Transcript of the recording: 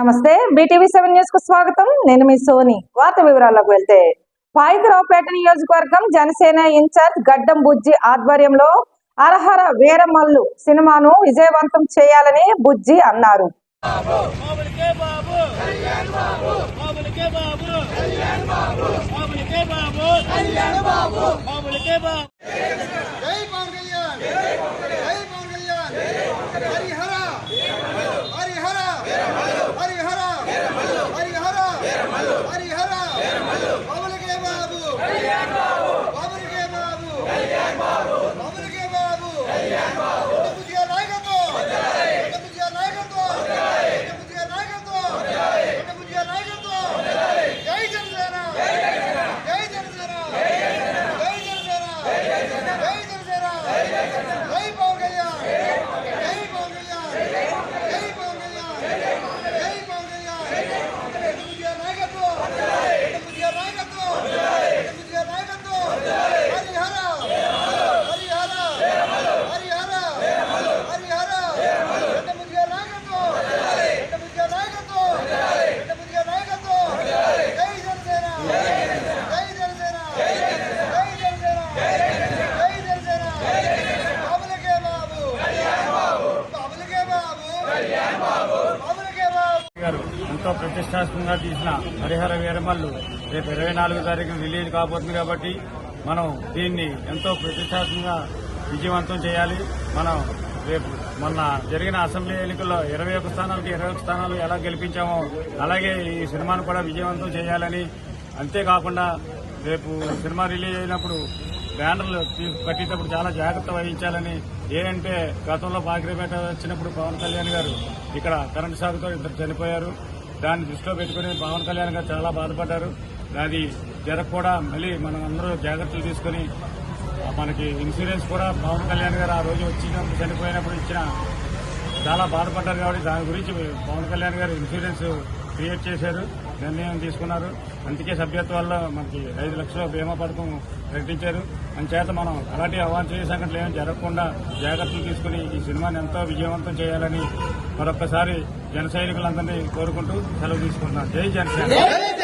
నమస్తే. BTV seven న్యూస్కు స్వాగతం. నేను మీ సోని. వార్త వివరాల్లోకి వెళ్తే పాయికరావుపేట నియోజకవర్గం జనసేన ఇన్ఛార్జ్ గడ్డం బుజ్జి ఆధ్వర్యంలో అర్హర వీరమల్లు సినిమాను విజయవంతం చేయాలని బుజ్జి అన్నారు. బాబు కళ్యాణ్ బాబు బాబులకే బాబు కళ్యాణ్ బాబు బాబులకే బాబు కళ్యాణ్ బాబు బాబులకే బాబు జై పవన్ కళ్యాణ్ జై పవన్ కళ్యాణ్ హరిహర హరిహర హరిహర హరిహర హరిహర బాబులకే బాబు బాబులకే బాబు బాబులకే బాబు బుద్ధిగా నాయకత్వం బుద్ధిగా నాయకత్వం బుద్ధిగా నాయకత్వం బుద్ధిగా నాయకత్వం జై జనసేన జై జనసేన జై జనసేన జై జనసేన జై పవన్ కళ్యాణ్ జై పవన్ కళ్యాణ్ జై పవన్ కళ్యాణ్ జై పవన్ కళ్యాణ్ బుద్ధిగా నాయకత్వం బుద్ధిగా నాయకత్వం బుద్ధిగా నాయకత్వం హరిహర హరిహర హరిహర హరిహర బుద్ధిగా నాయకత్వం బుద్ధిగా నాయకత్వం బుద్ధిగా నాయకత్వం జై జనసేన జై జనసేన జై జనసేన జై జనసేన బాబులకే బాబు బాబులకే బాబు బాబులకే బాబు గారు ఎంతో ప్రతిష్టాత్మకంగా తీసిన హరిహర వీరమల్లు రేపు ఇరవై నాలుగో తారీఖున రిలీజ్ కాబోతుంది కాబట్టి మనం దీన్ని ఎంతో ప్రతిష్టాత్మకంగా విజయవంతం చేయాలి. మనం రేపు మొన్న జరిగిన అసెంబ్లీ ఎన్నికల్లో ఇరవై ఒక్క స్థానాలకి ఇరవై ఒక్క స్థానాలు ఎలా గెలిపించామో అలాగే ఈ సినిమాను కూడా విజయవంతం చేయాలని. అంతేకాకుండా రేపు సినిమా రిలీజ్ అయినప్పుడు బ్యానర్లు కట్టేటప్పుడు చాలా జాగ్రత్త వహించాలని. ఏంటంటే గతంలో పాకిరిపేట వచ్చినప్పుడు పవన్ కళ్యాణ్ గారు ఇక్కడ కరెంటు షాక్తో ఇద్దరు చనిపోయారు. దాన్ని దృష్టిలో పెట్టుకుని పవన్ కళ్యాణ్ గారు చాలా బాధపడ్డారు. అది జరగకుండా మళ్ళీ మనం అందరూ జాగ్రత్తలు తీసుకుని మనకి ఇన్సూరెన్స్ కూడా పవన్ కళ్యాణ్ గారు ఆ రోజు వచ్చినప్పుడు చనిపోయినప్పుడు ఇచ్చిన చాలా బాధపడ్డారు కాబట్టి దాని గురించి పవన్ కళ్యాణ్ గారు ఇన్సూరెన్స్ క్రియేట్ చేశారు నిర్ణయం తీసుకున్నారు. అందుకే సభ్యత్వాల్లో మనకి ఐదు లక్షల బీమా పథకం ప్రకటించారు. అందుచేత మనం అలాంటి అవాంఛనీయ సంఘటనలు ఏమి జరగకుండా జాగ్రత్తలు తీసుకుని ఈ సినిమాని ఎంతో విజయవంతం చేయాలని మరొకసారి జన సైనికులందరినీ కోరుకుంటూ సెలవు తీసుకుంటున్నాను. జై జనసేన.